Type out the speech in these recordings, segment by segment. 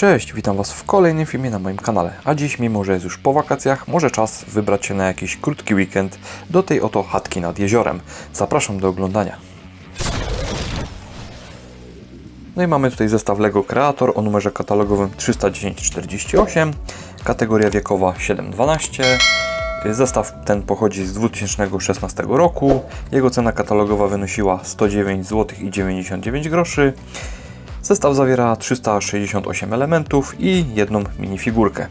Cześć, witam Was w kolejnym filmie na moim kanale. A dziś, mimo że jest już po wakacjach, może czas wybrać się na jakiś krótki weekend do tej oto chatki nad jeziorem. Zapraszam do oglądania. No i mamy tutaj zestaw LEGO Creator o numerze katalogowym 31048, kategoria wiekowa 712. Zestaw ten pochodzi z 2016 roku. Jego cena katalogowa wynosiła 109 zł i 99 groszy. Zestaw zawiera 368 elementów i jedną minifigurkę.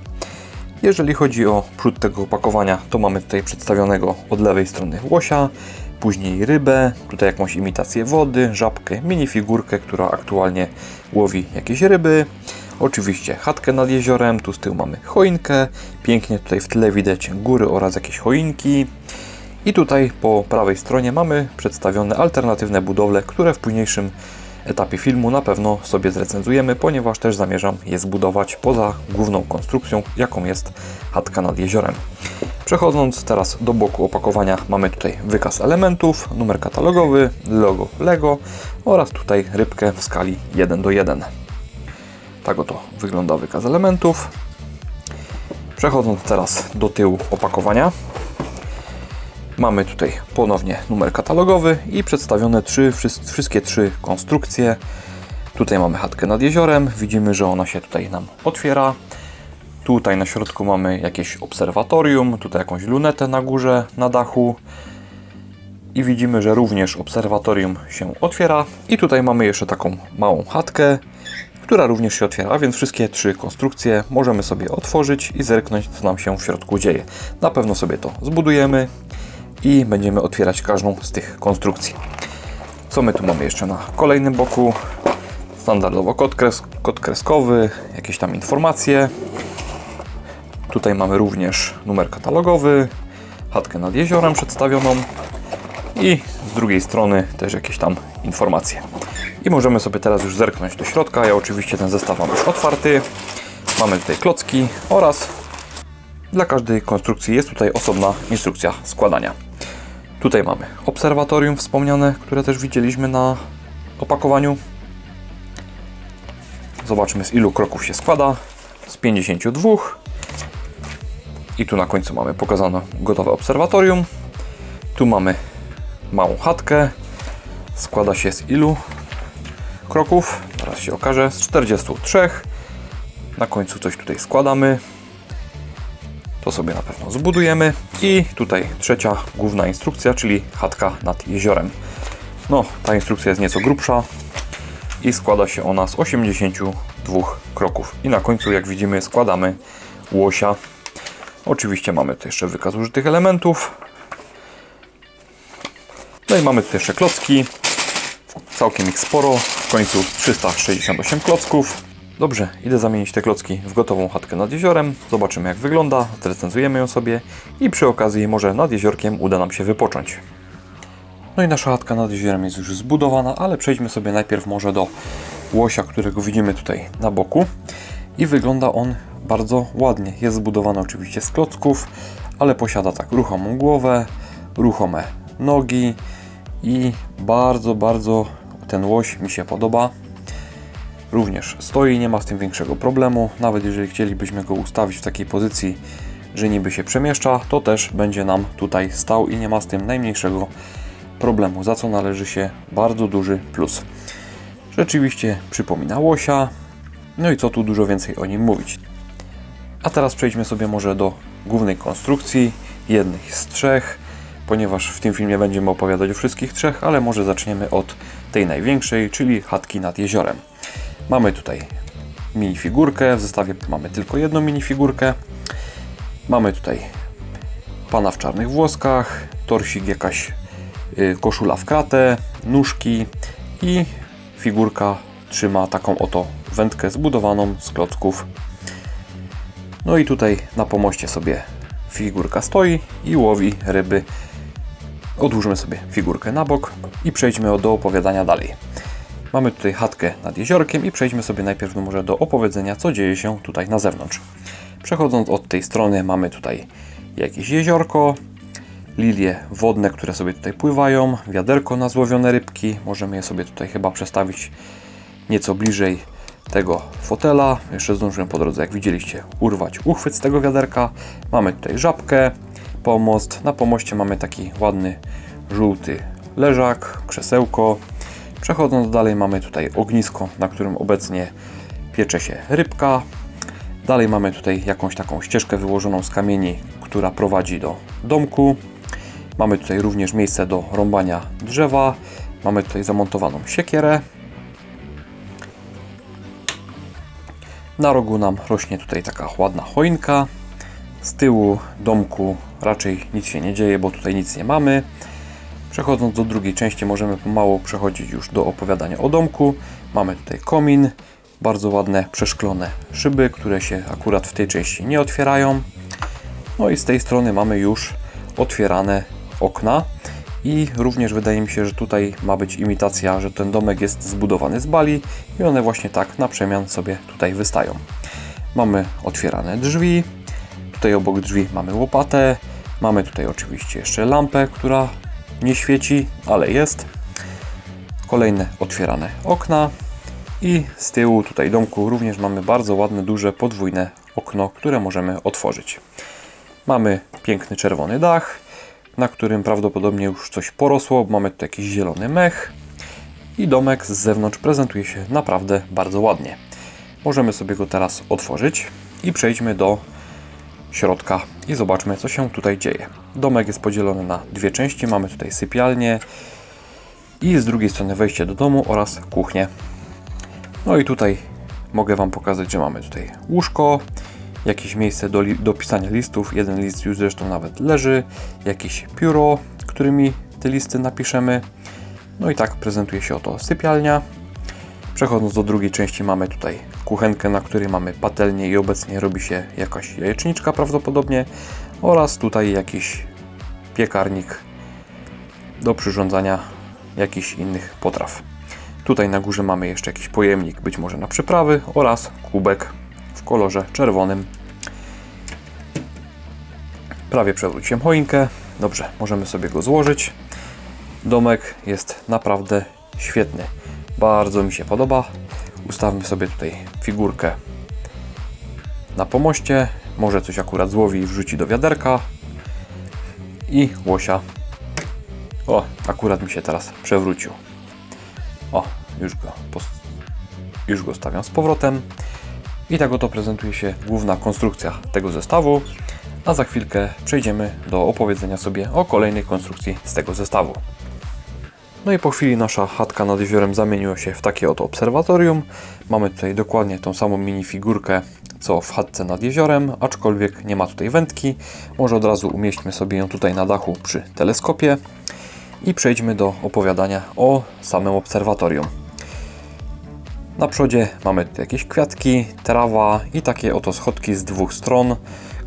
Jeżeli chodzi o przód tego opakowania, to mamy tutaj przedstawionego od lewej strony łosia, później rybę, tutaj jakąś imitację wody, żabkę, minifigurkę, która aktualnie łowi jakieś ryby. Oczywiście chatkę nad jeziorem, tu z tyłu mamy choinkę, pięknie tutaj w tle widać góry oraz jakieś choinki. I tutaj po prawej stronie mamy przedstawione alternatywne budowle, które w późniejszym etapie filmu na pewno sobie zrecenzujemy, ponieważ też zamierzam je zbudować poza główną konstrukcją, jaką jest chatka nad jeziorem. Przechodząc teraz do boku opakowania, mamy tutaj wykaz elementów, numer katalogowy, logo LEGO oraz tutaj rybkę w skali 1 do 1. Tak oto wygląda wykaz elementów. Przechodząc teraz do tyłu opakowania, Mamy tutaj ponownie numer katalogowy i przedstawione trzy, wszy- wszystkie trzy konstrukcje. Tutaj mamy chatkę nad jeziorem, widzimy, że ona się tutaj nam otwiera. Tutaj na środku mamy jakieś obserwatorium, tutaj jakąś lunetę na górze, na dachu. I widzimy, że również obserwatorium się otwiera. I tutaj mamy jeszcze taką małą chatkę, która również się otwiera, więc wszystkie trzy konstrukcje możemy sobie otworzyć i zerknąć, co nam się w środku dzieje. Na pewno sobie to zbudujemy i będziemy otwierać każdą z tych konstrukcji. Co my tu mamy jeszcze na kolejnym boku? Standardowo kod, kres, kod kreskowy, jakieś tam informacje. Tutaj mamy również numer katalogowy, chatkę nad jeziorem przedstawioną i z drugiej strony też jakieś tam informacje. I możemy sobie teraz już zerknąć do środka. Ja oczywiście ten zestaw mam już otwarty. Mamy tutaj klocki oraz dla każdej konstrukcji jest tutaj osobna instrukcja składania. Tutaj mamy obserwatorium wspomniane, które też widzieliśmy na opakowaniu. Zobaczmy z ilu kroków się składa. Z 52. I tu na końcu mamy pokazane gotowe obserwatorium. Tu mamy małą chatkę. Składa się z ilu kroków? Teraz się okaże. Z 43. Na końcu coś tutaj składamy. To sobie na pewno zbudujemy. I tutaj trzecia główna instrukcja, czyli chatka nad jeziorem. No, ta instrukcja jest nieco grubsza i składa się ona z 82 kroków. I na końcu, jak widzimy, składamy łosia. Oczywiście mamy tu jeszcze wykaz użytych elementów. No i mamy tu jeszcze klocki. Całkiem ich sporo. W końcu 368 klocków. Dobrze, idę zamienić te klocki w gotową chatkę nad jeziorem. Zobaczymy jak wygląda, zrecenzujemy ją sobie i przy okazji może nad jeziorkiem uda nam się wypocząć. No i nasza chatka nad jeziorem jest już zbudowana, ale przejdźmy sobie najpierw może do łosia, którego widzimy tutaj na boku. I wygląda on bardzo ładnie. Jest zbudowany oczywiście z klocków, ale posiada tak ruchomą głowę, ruchome nogi i bardzo, bardzo ten łoś mi się podoba również stoi, nie ma z tym większego problemu. Nawet jeżeli chcielibyśmy go ustawić w takiej pozycji, że niby się przemieszcza, to też będzie nam tutaj stał i nie ma z tym najmniejszego problemu, za co należy się bardzo duży plus. Rzeczywiście przypomina łosia, no i co tu dużo więcej o nim mówić. A teraz przejdźmy sobie może do głównej konstrukcji, jednych z trzech, ponieważ w tym filmie będziemy opowiadać o wszystkich trzech, ale może zaczniemy od tej największej, czyli chatki nad jeziorem. Mamy tutaj minifigurkę, w zestawie mamy tylko jedną minifigurkę. Mamy tutaj pana w czarnych włoskach, torsik jakaś y, koszula w kratę, nóżki i figurka trzyma taką oto wędkę zbudowaną z klocków. No i tutaj na pomoście sobie figurka stoi i łowi ryby. Odłóżmy sobie figurkę na bok i przejdźmy do opowiadania dalej. Mamy tutaj chatkę nad jeziorkiem i przejdźmy sobie najpierw może do opowiedzenia, co dzieje się tutaj na zewnątrz. Przechodząc od tej strony mamy tutaj jakieś jeziorko, lilie wodne, które sobie tutaj pływają, wiaderko na złowione rybki. Możemy je sobie tutaj chyba przestawić nieco bliżej tego fotela. Jeszcze zdążyłem po drodze, jak widzieliście, urwać uchwyt z tego wiaderka. Mamy tutaj żabkę, pomost. Na pomoście mamy taki ładny, żółty leżak, krzesełko. Przechodząc dalej mamy tutaj ognisko, na którym obecnie piecze się rybka. Dalej mamy tutaj jakąś taką ścieżkę wyłożoną z kamieni, która prowadzi do domku. Mamy tutaj również miejsce do rąbania drzewa. Mamy tutaj zamontowaną siekierę. Na rogu nam rośnie tutaj taka ładna choinka. Z tyłu domku raczej nic się nie dzieje, bo tutaj nic nie mamy. Przechodząc do drugiej części, możemy pomału przechodzić już do opowiadania o domku. Mamy tutaj komin, bardzo ładne przeszklone szyby, które się akurat w tej części nie otwierają. No i z tej strony mamy już otwierane okna. I również wydaje mi się, że tutaj ma być imitacja, że ten domek jest zbudowany z bali i one właśnie tak na przemian sobie tutaj wystają. Mamy otwierane drzwi. Tutaj obok drzwi mamy łopatę. Mamy tutaj oczywiście jeszcze lampę, która nie świeci, ale jest. Kolejne otwierane okna. I z tyłu tutaj domku również mamy bardzo ładne, duże, podwójne okno, które możemy otworzyć. Mamy piękny czerwony dach, na którym prawdopodobnie już coś porosło. Mamy tu jakiś zielony mech. I domek z zewnątrz prezentuje się naprawdę bardzo ładnie. Możemy sobie go teraz otworzyć i przejdźmy do środka i zobaczmy, co się tutaj dzieje. Domek jest podzielony na dwie części. Mamy tutaj sypialnię i z drugiej strony wejście do domu oraz kuchnię. No i tutaj mogę Wam pokazać, że mamy tutaj łóżko, jakieś miejsce do, li- do pisania listów. Jeden list już zresztą nawet leży, jakieś pióro, którymi te listy napiszemy. No i tak prezentuje się oto sypialnia. Przechodząc do drugiej części mamy tutaj kuchenkę, na której mamy patelnię i obecnie robi się jakaś jajeczniczka prawdopodobnie oraz tutaj jakiś piekarnik do przyrządzania jakichś innych potraw. Tutaj na górze mamy jeszcze jakiś pojemnik, być może na przyprawy oraz kubek w kolorze czerwonym. Prawie przewróciłem choinkę. Dobrze, możemy sobie go złożyć. Domek jest naprawdę świetny. Bardzo mi się podoba. Ustawmy sobie tutaj figurkę na pomoście. Może coś akurat złowi i wrzuci do wiaderka. I łosia. O, akurat mi się teraz przewrócił. O, już go, już go stawiam z powrotem. I tak oto prezentuje się główna konstrukcja tego zestawu. A za chwilkę przejdziemy do opowiedzenia sobie o kolejnej konstrukcji z tego zestawu. No i po chwili nasza chatka nad jeziorem zamieniła się w takie oto obserwatorium. Mamy tutaj dokładnie tą samą minifigurkę co w chatce nad jeziorem, aczkolwiek nie ma tutaj wędki. Może od razu umieśćmy sobie ją tutaj na dachu przy teleskopie i przejdźmy do opowiadania o samym obserwatorium. Na przodzie mamy jakieś kwiatki, trawa i takie oto schodki z dwóch stron,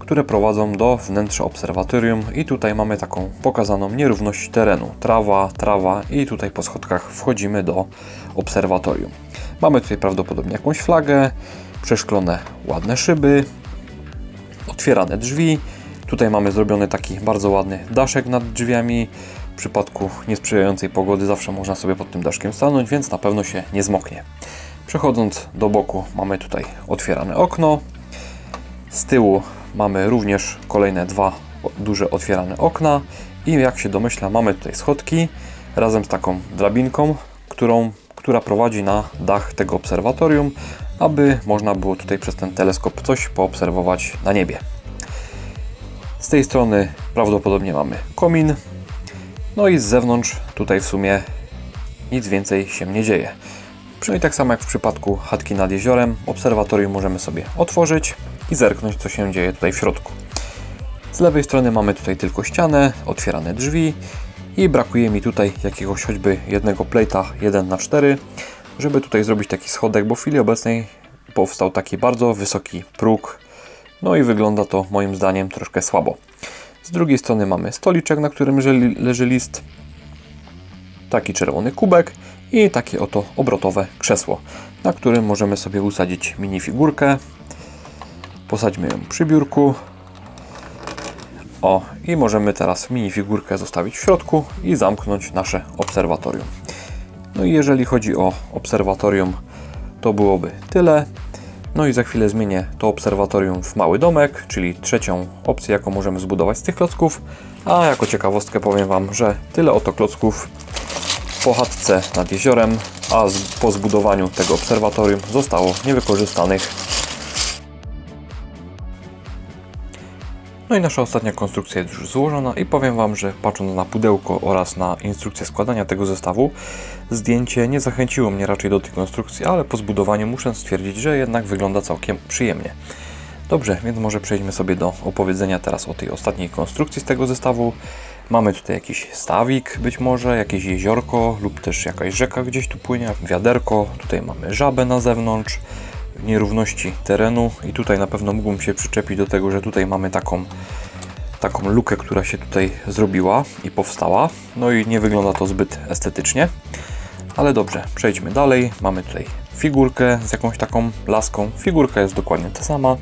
które prowadzą do wnętrza obserwatorium i tutaj mamy taką pokazaną nierówność terenu. Trawa, trawa i tutaj po schodkach wchodzimy do obserwatorium. Mamy tutaj prawdopodobnie jakąś flagę, przeszklone ładne szyby, otwierane drzwi. Tutaj mamy zrobiony taki bardzo ładny daszek nad drzwiami. W przypadku niesprzyjającej pogody zawsze można sobie pod tym daszkiem stanąć, więc na pewno się nie zmoknie. Przechodząc do boku mamy tutaj otwierane okno. Z tyłu mamy również kolejne dwa duże otwierane okna i jak się domyśla mamy tutaj schodki razem z taką drabinką, którą, która prowadzi na dach tego obserwatorium, aby można było tutaj przez ten teleskop coś poobserwować na niebie. Z tej strony prawdopodobnie mamy komin, no i z zewnątrz tutaj w sumie nic więcej się nie dzieje. Przynajmniej tak samo jak w przypadku chatki nad jeziorem, obserwatorium możemy sobie otworzyć i zerknąć, co się dzieje tutaj w środku. Z lewej strony mamy tutaj tylko ścianę, otwierane drzwi i brakuje mi tutaj jakiegoś choćby jednego plejta 1 na 4 żeby tutaj zrobić taki schodek, bo w chwili obecnej powstał taki bardzo wysoki próg. No i wygląda to moim zdaniem troszkę słabo. Z drugiej strony mamy stoliczek, na którym leży- leży list, taki czerwony kubek i takie oto obrotowe krzesło, na którym możemy sobie usadzić minifigurkę. Posadźmy ją przy biurku. O, i możemy teraz minifigurkę zostawić w środku i zamknąć nasze obserwatorium. No i jeżeli chodzi o obserwatorium, to byłoby tyle. No i za chwilę zmienię to obserwatorium w mały domek, czyli trzecią opcję, jaką możemy zbudować z tych klocków. A jako ciekawostkę powiem Wam, że tyle oto klocków po chatce nad jeziorem, a po zbudowaniu tego obserwatorium zostało niewykorzystanych. No i nasza ostatnia konstrukcja jest już złożona i powiem Wam, że patrząc na pudełko oraz na instrukcję składania tego zestawu, zdjęcie nie zachęciło mnie raczej do tej konstrukcji, ale po zbudowaniu muszę stwierdzić, że jednak wygląda całkiem przyjemnie. Dobrze, więc może przejdźmy sobie do opowiedzenia teraz o tej ostatniej konstrukcji z tego zestawu. Mamy tutaj jakiś stawik, być może jakieś jeziorko lub też jakaś rzeka gdzieś tu płynie, wiaderko, tutaj mamy żabę na zewnątrz, nierówności terenu i tutaj na pewno mógłbym się przyczepić do tego, że tutaj mamy taką taką lukę, która się tutaj zrobiła i powstała. No i nie wygląda to zbyt estetycznie. Ale dobrze, przejdźmy dalej. Mamy tutaj figurkę z jakąś taką laską. Figurka jest dokładnie ta sama.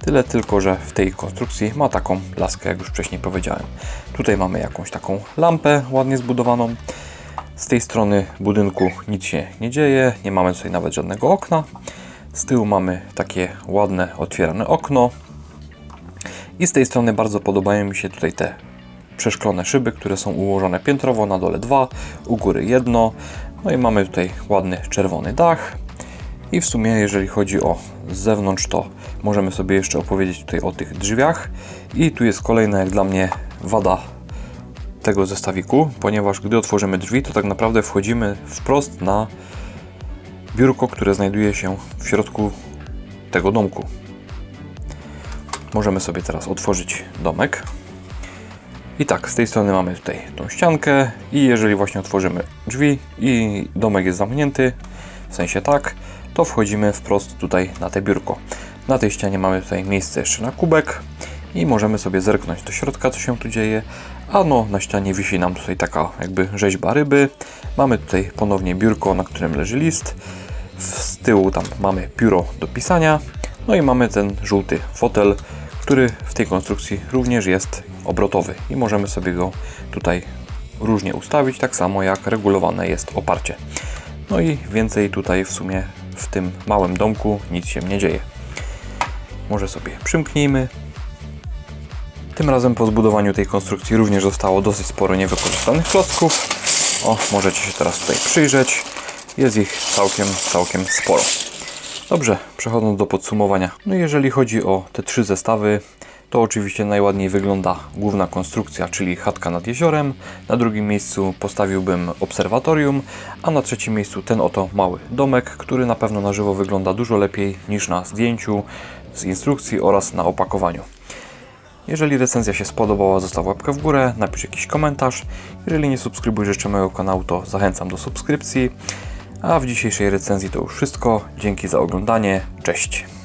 Tyle tylko, że w tej konstrukcji ma taką laskę, jak już wcześniej powiedziałem. Tutaj mamy jakąś taką lampę ładnie zbudowaną. Z tej strony budynku nic się nie dzieje, nie mamy tutaj nawet żadnego okna. Z tyłu mamy takie ładne, otwierane okno. I z tej strony bardzo podobają mi się tutaj te przeszklone szyby, które są ułożone piętrowo, na dole dwa, u góry jedno. No i mamy tutaj ładny czerwony dach. I w sumie, jeżeli chodzi o zewnątrz, to możemy sobie jeszcze opowiedzieć tutaj o tych drzwiach. I tu jest kolejna, jak dla mnie, wada tego zestawiku, ponieważ gdy otworzymy drzwi, to tak naprawdę wchodzimy wprost na biurko, które znajduje się w środku tego domku. Możemy sobie teraz otworzyć domek. I tak, z tej strony mamy tutaj tą ściankę i jeżeli właśnie otworzymy drzwi i domek jest zamknięty, w sensie tak, to wchodzimy wprost tutaj na te biurko. Na tej ścianie mamy tutaj miejsce jeszcze na kubek i możemy sobie zerknąć do środka, co się tu dzieje. A no, na ścianie wisi nam tutaj taka jakby rzeźba ryby. Mamy tutaj ponownie biurko, na którym leży list. Z tyłu tam mamy pióro do pisania. No i mamy ten żółty fotel, który w tej konstrukcji również jest obrotowy i możemy sobie go tutaj różnie ustawić, tak samo jak regulowane jest oparcie. No i więcej tutaj w sumie w tym małym domku nic się nie dzieje. Może sobie przymknijmy. Tym razem po zbudowaniu tej konstrukcji również zostało dosyć sporo niewykorzystanych klocków. O, możecie się teraz tutaj przyjrzeć. Jest ich całkiem, całkiem sporo. Dobrze, przechodząc do podsumowania. No jeżeli chodzi o te trzy zestawy, to oczywiście najładniej wygląda główna konstrukcja, czyli chatka nad jeziorem. Na drugim miejscu postawiłbym obserwatorium, a na trzecim miejscu ten oto mały domek, który na pewno na żywo wygląda dużo lepiej niż na zdjęciu z instrukcji oraz na opakowaniu. Jeżeli recenzja się spodobała, zostaw łapkę w górę, napisz jakiś komentarz. Jeżeli nie subskrybujesz jeszcze mojego kanału, to zachęcam do subskrypcji. A w dzisiejszej recenzji to już wszystko. Dzięki za oglądanie. Cześć.